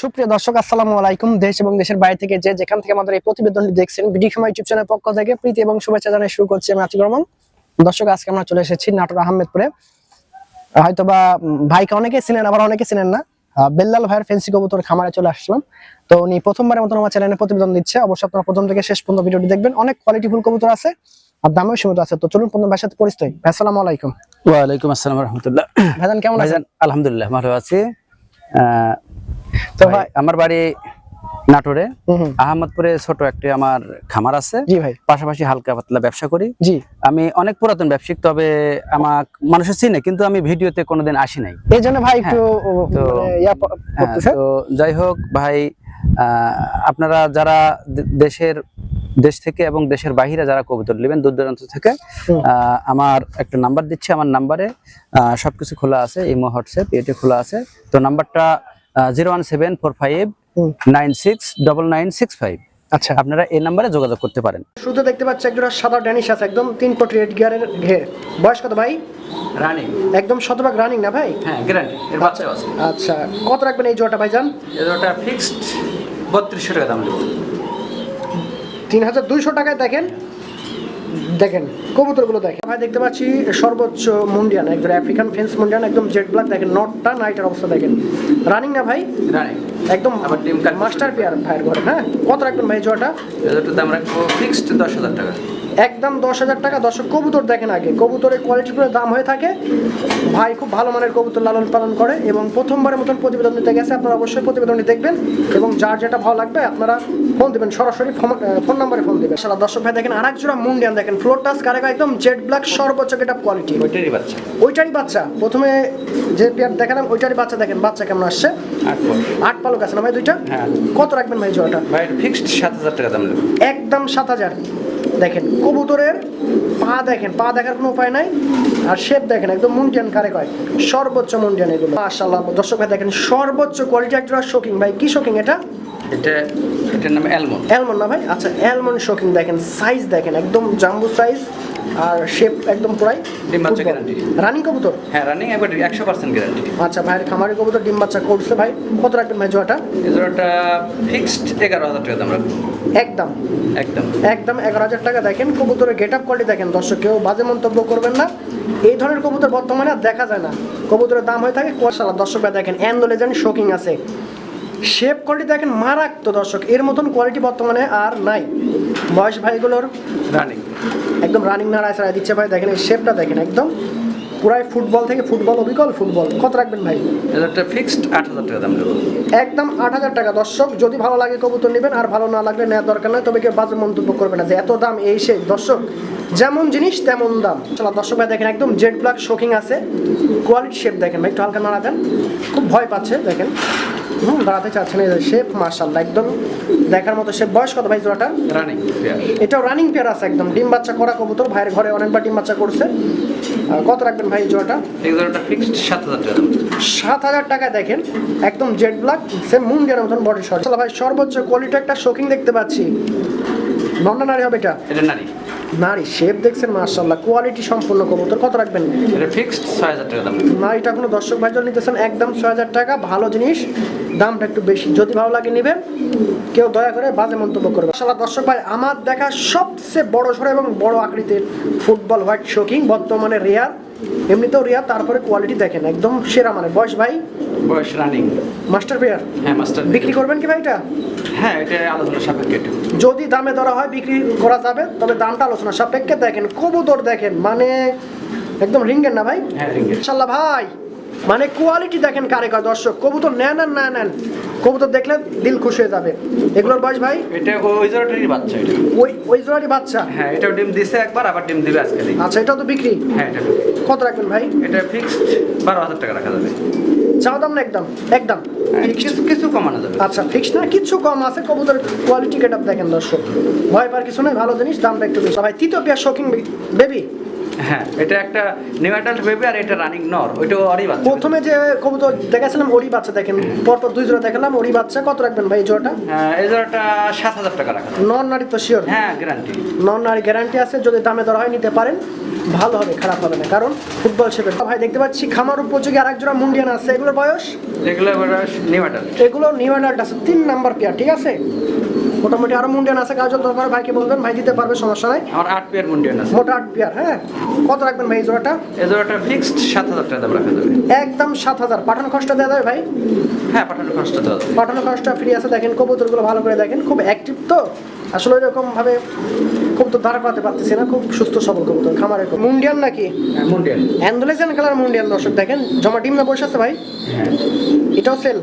সুপ্রিয় দর্শক আসসালামু আলাইকুম। দেশ এবং দেশের বাইরে থেকে যে যেখান থেকে আমাদের এই প্রতিবেদনটি দেখছেন বিডি সময় ইউটিউব চ্যানেল পক্ষ থেকে প্রীতি এবং শুভেচ্ছা জানিয়ে শুরু করছি আমি আতিক রহমান। দর্শক আজকে আমরা চলে এসেছি নাটোর আহমেদপুরে। হয়তোবা উম, ভাইকে অনেকে চিনেন আবার অনেকে চিনেন না। বেল্লাল ভাইয়ের ফেন্সি কবুতর খামারে চলে আসলাম। তো উনি প্রথমবারের মতন আমার চ্যানেলে প্রতিবেদন দিচ্ছে। অবশ্যই আপনারা প্রথম থেকে শেষ পর্যন্ত ভিডিওটি দেখবেন। অনেক কোয়ালিটিফুল কবুতর আছে আর দামেও সীমিত আছে। তো চলুন প্রথম ভাইয়ের সাথে পরিচয়। আসসালামু আলাইকুম। ওয়ালাইকুম আসসালাম রহমতুল্লাহ। ভাইজান কেমন আছেন? আলহামদুলিল্লাহ ভালো আছি। তো ভাই, আমার বাড়ি নাটোরে হুম হুম, আহমদপুরে ছোট একটি আমার খামার আছে। জি ভাই। পাশাপাশি হালকা পাতলা ব্যবসা করি। জি। আমি অনেক পুরাতন ব্যবসায়িক তবে আমার মানুষের চিনে কিন্তু আমি ভিডিওতে কোনোদিন আসি নাই। এই জন্য ভাই একটু তো- মানে হ্যাঁ, তো যাই হোক ভাই আপনারা যারা দেশের দেশ থেকে এবং দেশের বাইরে যারা কবুতর নেবেন দূর দূরান্ত থেকে আহ, আমার একটা নাম্বার দিচ্ছি আমার নাম্বারে। সবকিছু খোলা আছে ইমো হোয়াটসঅ্যাপ এটি খোলা আছে। তো নাম্বারটা zero one seven four five nine six double nine six five আচ্ছা। আপনারা এই নাম্বারে যোগাযোগ করতে পারেন। শুরুতে দেখতে পাচ্ছি একজোড়া সাদা ড্যানিশ আছে একদম তিন ফুট রেড গিয়ারের ঘে বয়স কত ভাই? রানিং একদম শতভাগ রানিং না ভাই? হ্যাঁ গ্যারান্টি এর বাচ্চাও আছে। আচ্ছা কত রাখবেন এই জোড়াটা ভাইজান? এটা ফিক্সড বত্রিশশো টাকা দাম দেবো তিন হাজার দুইশো টাকায় দেখেন দেখেন কবুতরগুলো দেখেন। ভাই দেখতে পাচ্ছি সর্বোচ্চ মুন্ডিয়ান একদম আফ্রিকান ফেন্স মুন্ডিয়ান একদম জেড ব্ল্যাক দেখেন নটটা নাইটের অবস্থা দেখেন। রানিং না ভাই? রানিং একদম আবার ডিম কার মাস্টার পেয়ার ভাইয়ের ঘরে হ্যাঁ? কত রাখবেন ভাই জোয়াটা দাম রাখব ফিক্সড দশ হাজার টাকা। একদম দশ হাজার টাকা। দর্শক কবুতর দেখেন আগে। কবুতরের কোয়ালিটির উপরে দাম হয়ে থাকে। ভাই খুব ভালো মানের কবুতর লালন পালন করে এবং প্রথমবারের মতন প্রতিবেদন দিতে গেছে। আপনারা অবশ্যই প্রতিবেদনটি দেখবেন এবং যার যেটা ভালো লাগবে আপনারা ফোন দেবেন। সরাসরি ফোন নাম্বারে ফোন দিবেন। সারা দর্শক ভাই দেখেন আরেক জোড়া মুন্ডিয়ান দেখেন। ফ্লোর টাস কারেগা একদম জেড ব্ল্যাক সর্বোচ্চ গেট কোয়ালিটি ওইটারই বাচ্চা। ওইটারই বাচ্চা। প্রথমে যে পেয়ার দেখালাম ওইটারই বাচ্চা দেখেন। বাচ্চা কেমন আসছে? আট পালক আছে না ভাই দুইটা? হ্যাঁ। কত রাখবেন ভাই জোড়াটা? ভাই ফিক্সড সাত হাজার টাকা দাম একদম সাত হাজার। দেখেন কবুতরের পা দেখেন পা দেখার কোনো উপায় নাই আর শেপ দেখেন একদম মুন্ডিয়ান কারে কয় সর্বোচ্চ মুন্ডিয়ান এগুলো। মাশাআল্লাহ দর্শক ভাই দেখেন সর্বোচ্চ কোয়ালিটি একটা শোকিং ভাই কি শোকিং এটা? এটা এটার নাম অ্যালমন্ড অ্যালমন্ড না ভাই? আচ্ছা অ্যালমন্ড শোকিং দেখেন সাইজ দেখেন একদম জাম্বু সাইজ আর শেপ একদম পুরাই ডিম বাচ্চা guarantee। রানিং কবুতর? হ্যাঁ রানিং একবার একশো পার্সেন্ট গ্যারান্টি আচ্ছা ভাইয়ের খামারি কবুতর ডিম বাচ্চা করছে ভাই কত রাখবেন ভাই জোয়াটা এজোড়াটা ফিক্সড এগারো হাজার টাকা দাম রাখব। একদম। একদম। একদম এগারো হাজার টাকা দেখেন কবুতরের গেট আপ কোয়ালিটি দেখেন। দর্শক কেউ বাজে মন্তব্য করবেন না। এই ধরনের কবুতর বর্তমানে আর দেখা যায় না। কবুতরের দাম হয়ে থাকে কোয়াশালা। দর্শক ভাই দেখেন অ্যান্ডোলেজেন শোকিং আছে। শেপ কোয়ালিটি দেখেন মারাক্ত দর্শক। এর মতন কোয়ালিটি বর্তমানে আর নাই। বয়স ভাইগুলোর রানিং একদম রানিং নাড়ায় ছাড়াই দিচ্ছে ভাই। দেখেন এই শেপটা দেখেন একদম। পুরাই ফুটবল থেকে ফুটবল অবিকল ফুটবল। কত রাখবেন ভাই? এজোড়াটা ফিক্সড আট হাজার টাকা দাম একদম আট হাজার টাকা। দর্শক যদি ভালো লাগে কবুতর নেবেন আর ভালো না লাগলে নেওয়ার দরকার নয় তবে কেউ বাজে মন্তব্য করবে না যে এত দাম এই সে দর্শক যেমন জিনিস তেমন দাম। চলো দর্শক ভাই দেখেন একদম জেড ব্ল্যাক শোকিং আছে। কোয়ালিটি শেপ দেখেন ভাই একটু হালকা নাড়া দেন। খুব ভয় পাচ্ছে দেখেন। হুম দাঁড়াতে চাচ্ছেন এই শেপ মার্শাল্লাহ একদম দেখার মতো শেপ বয়স কত ভাই জোড়াটা রানিং এটাও রানিং পেয়ার আছে একদম। ডিম বাচ্চা করা কবুতর ভাইয়ের ঘরে অনেকবার ডিম বাচ্চা করছে। কত রাখবেন ভাই এই জোড়াটা? ফিক্সড সাত হাজার টাকা। সাত হাজার টাকা দেখেন একদম জেড ব্ল্যাক সেম মুন্ডিয়ার মতন বডি শর্ট ভাই সর্বোচ্চ কোয়ালিটি একটা শোকিং দেখতে পাচ্ছি। নন্ডা নারী হবে এটা। এটা নারী। নারী শেপ দেখছেন মার্শাল্লাহ কোয়ালিটি সম্পূর্ণ কবুতর। কত রাখবেন? এটা ফিক্সড ছয় হাজার টাকা দাম। না এটা কোনো দর্শক ভাই জন্য নিতেছেন একদম ছয় হাজার টাকা। ভালো জিনিস দামটা একটু বেশি। যদি ভালো লাগে নেবেন কেউ দয়া করে বাজে মন্তব্য করবে। মার্শাল্লাহ দর্শক ভাই আমার দেখা সবচেয়ে বড় সড়ো এবং বড় আকৃতির ফুটবল হোয়াইট শোকিং বর্তমানে রেয়ার। এমনিতেও রেয়ার তারপরে কোয়ালিটি দেখেন একদম সেরা মানে বয়স ভাই? বয়স রানিং। Master pair? হ্যাঁ মাস্টার বিক্রি করবেন কি ভাই এটা? হ্যাঁ এটা আলোচনা সাপেক্ষে যদি দামে ধরা হয় বিক্রি করা যাবে তবে দামটা আলোচনা সাপেক্ষে দেখেন। কবুতর দেখেন মানে একদম রিঙ্গেন না ভাই? হ্যাঁ ইনশাল্লাহ ভাই মানে কোয়ালিটি দেখেন কারে কার দর্শক। কবুতর নেন আর না নেন কবুতর দেখলে দিল খুশি হয়ে যাবে। এগুলোর বয়স ভাই? এটা ওই জোড়াটারই বাচ্চা এটা। ওই ওই জোড়ারই বাচ্চা? হ্যাঁ এটা ডিম দিছে একবার আবার ডিম দিবে আজকে আচ্ছা এটাও তো বিক্রি? হ্যাঁ এটা কত রাখবেন ভাই? এটা ফিক্সড বারো হাজার টাকা রাখা যাবে। চাও দাম না একদম একদম। হ্যাঁ, কিছু কিছু কমানো যাবে। আচ্ছা ফিক্স না কিচ্ছু কম আছে কবুতর কোয়ালিটি গেট দেখেন দর্শক। ভয় পার কিছু নয় ভালো জিনিস দামটা একটু বেশি। ভাই তৃতীয় পেয়ার শোকিং বেবি হ্যাঁ এটা একটা নিউ অ্যাডাল্ট বেবি আর এটা রানিং নর ওইটা অরি বাচ্চা। প্রথমে যে কবুতর দেখাছিলাম ওরি বাচ্চা দেখেন। পরপর দুই জোড়া দেখালাম ওরি বাচ্চা। কত রাখবেন ভাই জোড়াটা? হ্যাঁ এই জোড়াটা সাত হাজার টাকা রাখা। নন নারী তো শিওর হ্যাঁ গ্যারান্টি নন নারী গ্যারান্টি আছে যদি দামে দর হয় নিতে পারেন। ভালো হবে খারাপ হবে না কারণ ফুটবল শেপের ভাই দেখতে পাচ্ছি খামার উপযোগী আরেক জোড়া মুন্ডিয়ান আছে। এগুলোর বয়স? এগুলো বয়স নিউ অ্যাডাল্ট এগুলো নিউ অ্যাডাল্ট আছে তিন নাম্বার পেয়ার ঠিক আছে? মোটামুটি আরও মুন্ডিয়ান আছে কাজল দরকার ভাইকে বলবেন ভাই দিতে পারবে সমস্যা নাই। আমার আট পেয়ার মুন্ডিয়ান আছে। মোট আট পেয়ার হ্যাঁ? কত রাখবেন ভাই এই জোড়াটা? এই জোড়াটা ফিক্সড সাত হাজার টাকা দাম রাখা যাবে। একদম সাত হাজার। পাঠানো খরচটা দেওয়া যাবে ভাই? হ্যাঁ পাঠানো খরচটা দেওয়া যাবে। পাঠানো খরচটা ফ্রি আছে দেখেন কবুতরগুলো ভালো করে দেখেন খুব অ্যাক্টিভ তো। আসলে এরকম ভাবে কবুতর দাঁড় করাতে পারতেছি না খুব সুস্থ সবল কবুতর খামারের মুন্ডিয়ান নাকি? হ্যাঁ মুন্ডিয়ান। অ্যান্ডোলেশন কালার মুন্ডিয়ান দর্শক দেখেন। জমা ডিম না বসে আছে ভাই? হ্যাঁ। এটাও সেল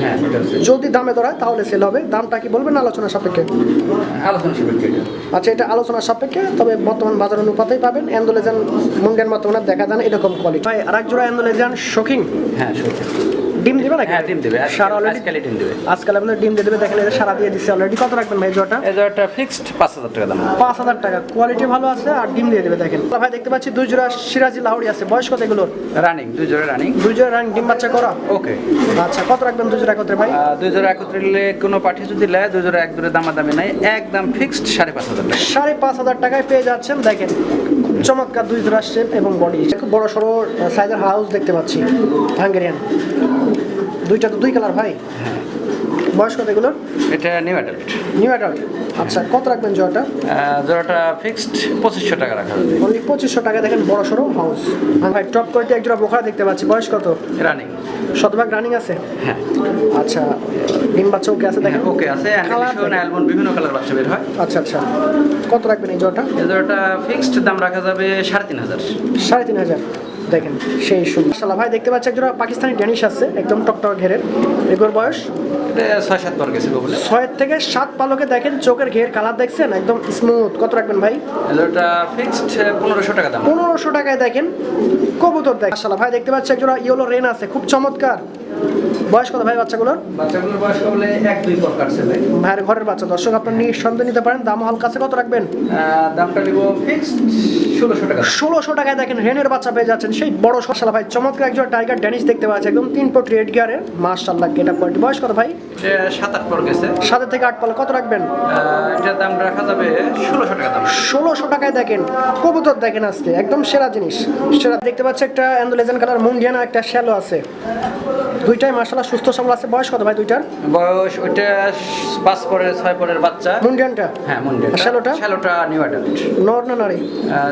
হ্যাঁ যদি দামে ধরায় তাহলে সেল হবে। দামটা কি বলবেন আলোচনা সাপেক্ষে? আলোচনা সাপেক্ষে আচ্ছা এটা আলোচনা সাপেক্ষে তবে বর্তমান বাজার অনুপাতেই পাবেন। অ্যান্ডোলেজান মুন্ডিয়ান বর্তমানে দেখা যান এরকম কোয়ালিটি ভাই আরেক জোড়া অ্যান্ডোলেজান শোকিং হ্যাঁ সত্যি ডিম দিবে নাকি? হ্যাঁ ডিম দেবে। সার অলরেডি আজকালই ডিম দেবে। আজকাল আপনার ডিম দিয়ে দেবে দেখেন এটা সারা দিয়ে দিচ্ছে অলরেডি কত রাখবেন ভাই জোড়াটা এই জোড়াটা ফিক্সড পাঁচ হাজার টাকা দাম। পাঁচ হাজার টাকা। কোয়ালিটি ভালো আছে আর ডিম দিয়ে দেবে দেখেন। ভাই দেখতে পাচ্ছি দুই জোড়া সিরাজি লাউড়ি আছে। বয়স কত এগুলোর? রানিং দুই জোড়া রানিং দুই জোড়া রানিং ডিম বাচ্চা করা? ওকে আচ্ছা কত রাখবেন দুই জোড়া একত্রে ভাই? দুই জোড়া একত্রে নিলে কোনো পাঠি যদি নেয় দুই জোড়া এক দূরে দামাদামি নাই। একদম ফিক্সড সাড়ে পাঁচ হাজার টাকা। সাড়ে পাঁচ হাজার টাকায় পেয়ে যাচ্ছেন দেখেন। চমৎকার দুই জোড়া শেপ এবং বডি খুব বড় সড়ো সাইজের হাউস দেখতে পাচ্ছি হাঙ্গেরিয়ান দুইটা তো দুই কালার ভাই। বয়স কত এগুলোর? এটা নিউ অ্যাডাল্ট নিউ অ্যাডাল্ট আচ্ছা কত রাখবেন জোড়াটা? জোড়াটা ফিক্সড পঁচিশশো টাকা রাখা যাবে অনলি পঁচিশশো টাকা দেখেন বড় সড়ো হাউস ভাই টপ কোয়ালিটি এক জোড়া বোখরা দেখতে পাচ্ছি। বয়স কত? রানিং শতভাগ রানিং আছে? হ্যাঁ। আচ্ছা ডিম বাচ্চা ওকে আছে দেখেন? ওকে আছে। Colour অ্যান্ডেলিশন বিভিন্ন কালার বাচ্চা বের হয়। আচ্ছা আচ্ছা। কত রাখবেন এই জোড়াটা? এই জোড়াটা ফিক্সড দাম রাখা যাবে সাড়ে তিন হাজার। সাড়ে তিন হাজার। দেখেন সেই সুন্দর মাসাল্লাহ ভাই দেখতে পাচ্ছি একজোড়া পাকিস্তানি ড্যানিশ আছে একদম টকটক ঘেরের। এগুলোর বয়স? ছয় সাত গেছে বলে। ছয়ের থেকে সাত পালকে দেখেন চোখের ঘের কালার দেখছেন একদম স্মুথ কত রাখবেন ভাই? ফিক্সড পনেরোশো টাকা দাম। পনেরোশো টাকায় দেখেন কবুতর দেখ মাশাআল্লাহ ভাই দেখতে পাচ্ছি একজোড়া ইয়েলো রেন আছে খুব চমৎকার। বয়স কত ভাই বাচ্চাগুলোর বাচ্চাগুলোর বয়স বলে এক দুই পর কাটছে ভাই ভাইয়ের ঘরের বাচ্চা দর্শক আপনার নিঃসন্দেহ নিতে পারেন। দাম হালকা আছে কত রাখবেন? দামটা নিব ফিক্সড ষোলোশো টাকা। ষোলোশো টাকায় দেখেন রেনের বাচ্চা পেয়ে যাচ্ছেন সেই বড় শালা ভাই। চমৎকার একজন টাইগার ড্যানিশ দেখতে পাচ্ছি একদম তিন ফুট রেড গিয়ারের। গেট আপ কোয়ালিটি বয়স কত ভাই? সাত আট পর গেছে। সাতের থেকে আট পালা কত রাখবেন? এটার দাম রাখা যাবে ষোলোশো টাকা দাম। ষোলোশো টাকায় দেখেন কবুতর দেখেন আজকে একদম সেরা জিনিস। সেরা দেখতে পাচ্ছি একটা অ্যান্ডোলেজেন কালার মুন্ডিয়ান একটা শ্যালো আছে। দুইটাই মাশাআল্লাহ সুস্থ সবল আছে। বয়স কত ভাই দুইটার? বয়স ওইটা পাঁচ পরের ছয় পরের বাচ্চা। মুন্ডিয়ানটা হ্যাঁ মুন্ডিয়ান শ্যালোটা? শ্যালোটা নিউ অ্যাডাল্ট। নর না নারী?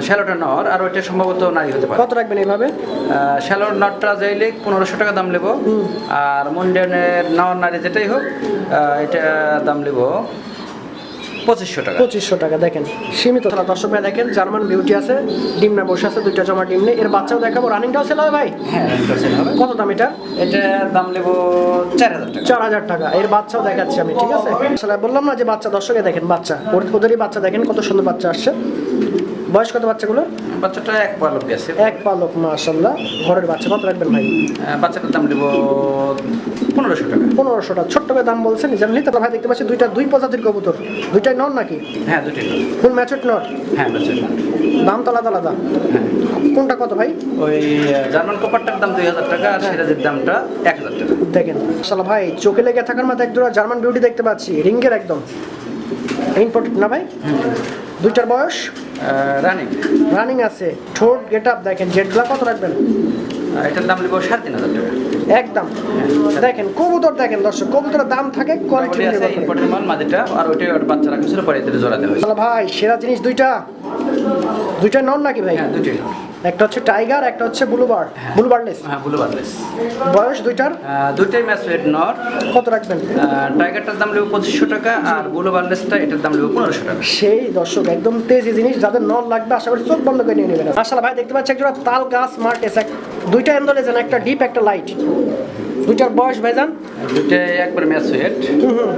শ্যালোটা নর আর ওইটা সম্ভবত নারী হতে পারে। কত রাখবেন এইভাবে? শ্যালোর নটটা যাইলে পনেরোশো টাকা দাম নেব। আর মুন্ডিয়ানের নর নারী যেটাই হোক এটা দাম নেব। পঁচিশশো টাকা। পঁচিশশো টাকা দেখেন সীমিত। তারা দর্শক ভাই দেখেন জার্মান বিউটি আছে ডিম না বসে আছে দুইটা জমা ডিম নেই। এর বাচ্চাও দেখাবো রানিংটাও সেল হবে ভাই? হ্যাঁ এটা হবে। কত দাম এটা? এটার দাম নেব চার হাজার টাকা। চার হাজার টাকা। এর বাচ্চাও দেখাচ্ছি আমি ঠিক আছে? আসলে বললাম না যে বাচ্চা দর্শকে দেখেন বাচ্চা। ওদেরই বাচ্চা দেখেন কত সুন্দর বাচ্চা আসছে। বয়স কত বাচ্চাগুলো? বাচ্চাটা এক পালক গেছে। এক পালক মাশাল্লাহ ঘরের বাচ্চা কত রাখবেন ভাই? বাচ্চাটার দাম নেব পনেরোশো টাকা। পনেরোশোটা। ছোট্ট করে দাম বলছেন যেন নিতে ভাই দেখতে পাচ্ছি দুইটা দুই প্রজাতির কবুতর। দুইটাই নন নাকি? হ্যাঁ নর। ফুল ম্যাচুড নট হ্যাঁ বাচ্চা দাম তো আলাদা আলাদা। হ্যাঁ। কোনটা কত ভাই? ওই জার্মান কপারটার দাম দুই হাজার টাকা আর সিরাজের দামটা এক হাজার টাকা। দেখেন মাশাল্লাহ ভাই চোখে লেগে থাকার মধ্যে একজোড়া জার্মান বিউটি দেখতে পাচ্ছি। রিঙ্গের একদম। ইম্পর্টেন্ট না ভাই? দুইটার বয়স? রানিং রানিং আছে। ঠোঁট গেট আপ দেখেন জেটগুলা কত রাখবেন? এটার দাম নেব সাড়ে তিন হাজার টাকা। একদম। দেখেন কবুতর দেখেন দর্শক কবুতরের দাম থাকে কোয়ালিটি কোয়ালিটি মাল মাদিটা আর ওইটা ওর বাচ্চা রাখা ছিল পরে এদের জোড়া দেওয়া হয়েছে ভাই সেরা জিনিস দুইটা? দুইটা নন নাকি ভাই? হ্যাঁ নর। একটা হচ্ছে টাইগার একটা হচ্ছে ব্লুবার ব্লুবার্ডলেস হ্যাঁ ব্লুবার্ডলেস বয়স দুইটার? দুইটাই ম্যাচ রেড নর কত রাখবেন? টাইগারটার দাম নেব পঁচিশশো টাকা আর ব্লুবার্ডলেসটা এটার দাম নেব পনেরোশো টাকা। সেই দর্শক একদম তেজি জিনিস যাদের নন লাগবে আশা করি চোখ বন্ধ করে নিয়ে নেবেন। আসলে ভাই দেখতে পাচ্ছি একজোড়া তাল গাছ মার্টেস এক দুইটা এন্ডোলেজেন একটা ডিপ একটা লাইট দুইটার বয়স ভাইজান? দুইটাই একবার ম্যাচ হুম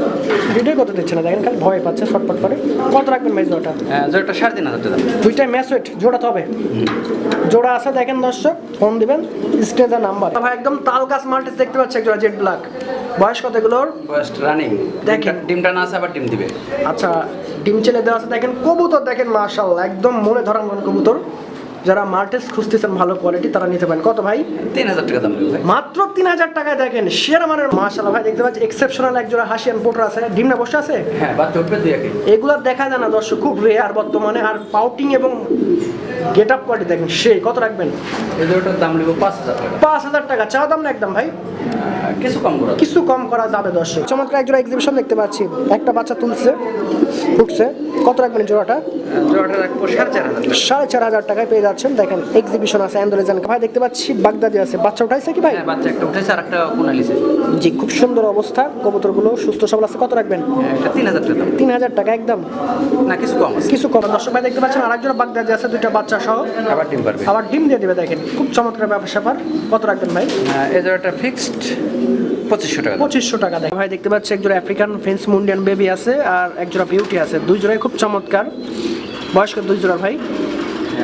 দুইটাই কত দিচ্ছে না দেখেন খালি ভয় পাচ্ছে ছটপট করে। কত রাখবেন ভাই জোড়াটা? জোড়াটা সাড়ে তিন হাজার টাকা। দুইটাই ম্যাচ ওয়েট জোড়াতে হবে। জোড়া আছে দেখেন দর্শক ফোন দিবেন স্ক্রিনে নাম্বার ভাই একদম তাল গাছ মাল্টিস দেখতে পাচ্ছি একজোড়া জেড ব্ল্যাক বয়স কত এগুলোর? বয়স রানিং দেখেন। ডিমটা না আছে আবার ডিম দিবে। আচ্ছা ডিম চেলে দেওয়া আছে দেখেন কবুতর দেখেন মাশাল্লাহ একদম মনে ধরার মন কবুতর। যারা মাল্টেস খুঁজতেছেন ভালো কোয়ালিটি তারা নিতে পারেন। কত ভাই? তিন হাজার টাকা দাম মাত্র তিন হাজার টাকায় দেখেন শেয়ার মানের মাশাল্লাহ ভাই দেখতে পাচ্ছি এক্সেপশনাল এক জোড়া হাসিয়ান পোটার আছে। ডিম না বসে আছে? হ্যাঁ দুই এগুলো দেখা যায় না দর্শক খুব রেয়ার বর্তমানে আর পাউটিং এবং গেট আপ কোয়ালিটি দেখেন সেই কত রাখবেন? এই দুটোর দাম নেব পাঁচ হাজার টাকা। পাঁচ হাজার টাকা চা দাম না একদম ভাই? কিছু কম করে কিছু কম করা যাবে দর্শক। চমৎকার এক জোড়া এক্সিবিশন দেখতে পাচ্ছি। একটা বাচ্চা তুলছে ফুটছে। কত রাখবেন জোড়াটা? জোড়াটা রাখব সাড়ে চার হাজার সাড়ে চার হাজার টাকায় পেয়ে যাচ্ছেন। দেখেন এক্সিবিশন আছে অ্যান্ডোলেজান ভাই দেখতে পাচ্ছি বাগদাদি আছে। বাচ্চা উঠাইছে কি ভাই? হ্যাঁ বাচ্চা একটা উঠেছে আর একটা কোনালিছে। জি খুব সুন্দর অবস্থা। কবুতরগুলো সুস্থ সবল আছে। কত রাখবেন? এটা তিন হাজার টাকা। তিন হাজার টাকা একদম। না কিছু কম কিছু কম। দর্শক ভাই দেখতে পাচ্ছেন আরেকজন বাগদাদি আছে দুইটা বাচ্চা সহ। আবার ডিম পারবে। আবার ডিম দিয়ে দিবে দেখেন। খুব চমৎকার ব্যাপার স্যাপার। কত রাখবেন ভাই? এই জোড়াটা ফিক্সড পঁচিশশো টাকা। পঁচিশশো টাকা দেখেন। ভাই দেখতে পাচ্ছি একজোড়া আফ্রিকান ফেন্স মুন্ডিয়ান বেবি আছে আর একজোড়া বিউটি আছে। দুই জোড়াই খুব চমৎকার। বয়স্ক দুই জোড়া ভাই। হ্যাঁ,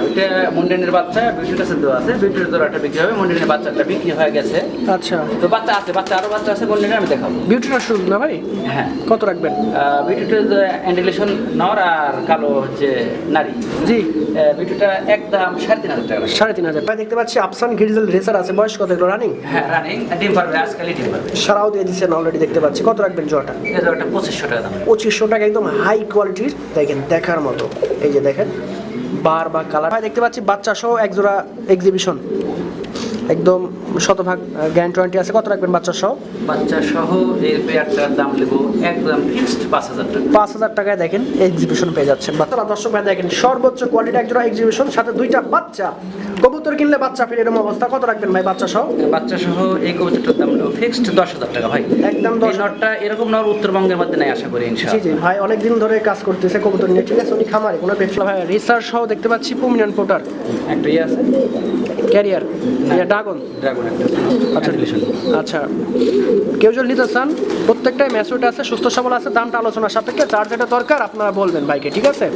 ওইটা মুন্ডেনের বাচ্চা বিউটির কাছে দেওয়া আছে বিউটির জোড়াটা বিক্রি হবে মুন্ডেনের বাচ্চাটা বিক্রি হয়ে গেছে। আচ্ছা। তো বাচ্চা আছে বাচ্চা আরও বাচ্চা আছে মুন্ডেনের আমি দেখাবো। বিউটিটা শুরু না ভাই? হ্যাঁ। কত রাখবেন? বিউটিটা অ্যান্ডিলেশন নর আর কালো হচ্ছে নারী। জি। বিউটিটা একদম সাড়ে তিন হাজার টাকা। সাড়ে তিন হাজার। ভাই দেখতে পাচ্ছি আফসান গিরিজেল রেসার আছে। বয়স কত এগুলো? রানিং হ্যাঁ রানিং ডিম পারবে আজকালই ডিম পারবে। সারাও দিয়ে দিচ্ছেন অলরেডি দেখতে পাচ্ছি। কত রাখবেন এই জোড়াটা পঁচিশশো টাকা দাম। পঁচিশশো টাকা একদম হাই কোয়ালিটির দেখেন দেখার মতো। এই যে দেখেন বার বা কালার ভাই দেখতে পাচ্ছি বাচ্চা সহ একজোড়া এক্সিবিশন একদম শতভাগ গ্যারান্টি ওয়ারেন্টি আছে। কত রাখবেন বাচ্চা সহ? বাচ্চা সহ এই পেয়ারটার দাম নেব একদম ফিক্সড পাঁচ হাজার টাকা। পাঁচ হাজার টাকায় দেখেন এক্সিবিশন পেয়ে যাচ্ছেন। বাচ্চারা দর্শক ভাই দেখেন সর্বোচ্চ কোয়ালিটি একজোড়া এক্সিবিশন সাথে দুইটা বাচ্চা। কবুতর কিনলে বাচ্চা ফিরে এরকম অবস্থা। কত রাখবেন ভাই বাচ্চা সহ? বাচ্চা সহ এই কবুতরটার দাম নেব ফিক্সড দশ হাজার টাকা ভাই। একদম এই দশ নটটা এরকম নর উত্তরবঙ্গের মধ্যে নাই আশা করি জি ইনশাআল্লাহ। জি ভাই অনেকদিন ধরে কাজ করতেছে কবুতর নিয়ে। ঠিক আছে উনি খামারে কোনো ব্যবসা ভাই রিসার্চ সহ দেখতে পাচ্ছি পুমিনিয়ান পোটার একটা ইয়ে আছে। ক্যারিয়ার? ড্রাগন? ড্রাগন আচ্ছা। রিলেশন। আচ্ছা। কেউ যদি নিতে চান প্রত্যেকটাই ম্যাচুইট আছে সুস্থ সবল আছে দামটা আলোচনার সাপেক্ষে যার যেটা দরকার আপনারা বলবেন ভাইকে ঠিক আছে?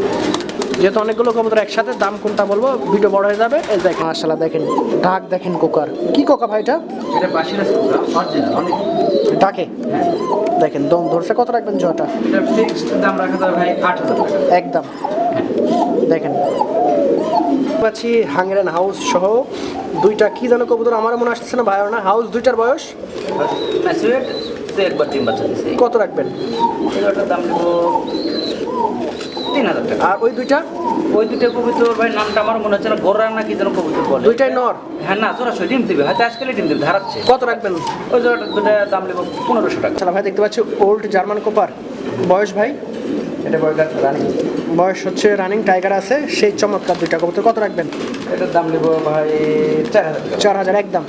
যেহেতু অনেকগুলো কবুতর একসাথে দাম কোনটা বলব ভিডিও বড় হয়ে যাবে এই দেখেন। মাশাআল্লাহ দেখেন। ঢাক দেখেন কোকার কি কোকা ভাই এটা? এটা বাসির আছে অরিজিনাল অনেক। ডাকে? দেখেন দম ধরছে কত রাখবেন জয়টা? এটা ফিক্সড দাম রাখা যাবে ভাই আট হাজার টাকা। একদম। দেখেন। পাচ্ছি হাঙ্গেরেন হাউস সহ দুইটা কি যেন কবুতর? আমার মনে আসতেছে না ভাই না। হাউস দুইটার বয়স? কত রাখবেন? দাম আর ওই দুইটা? ওই দুটো কবুতর ভাই নামটা আমার মনে হচ্ছে না গোর্রা না কি যেন কবুতর বলে দুইটাই নর? হ্যাঁ না সরাসরি ডিম দিবে হয়তো আজকালই ডিম দিবে ধারাচ্ছে কত রাখবেন? ওই জোড়াটা দুটো দাম নেব পনেরোশো টাকা। ভাই দেখতে পাচ্ছি ওল্ড জার্মান কোপার বয়স ভাই? এটা বয়স রানিং বয়স হচ্ছে রানিং টাইগার আছে সেই চমৎকার দুইটা কবুতর। কত রাখবেন? এটার দাম নেব ভাই চার হাজার চার হাজার একদম।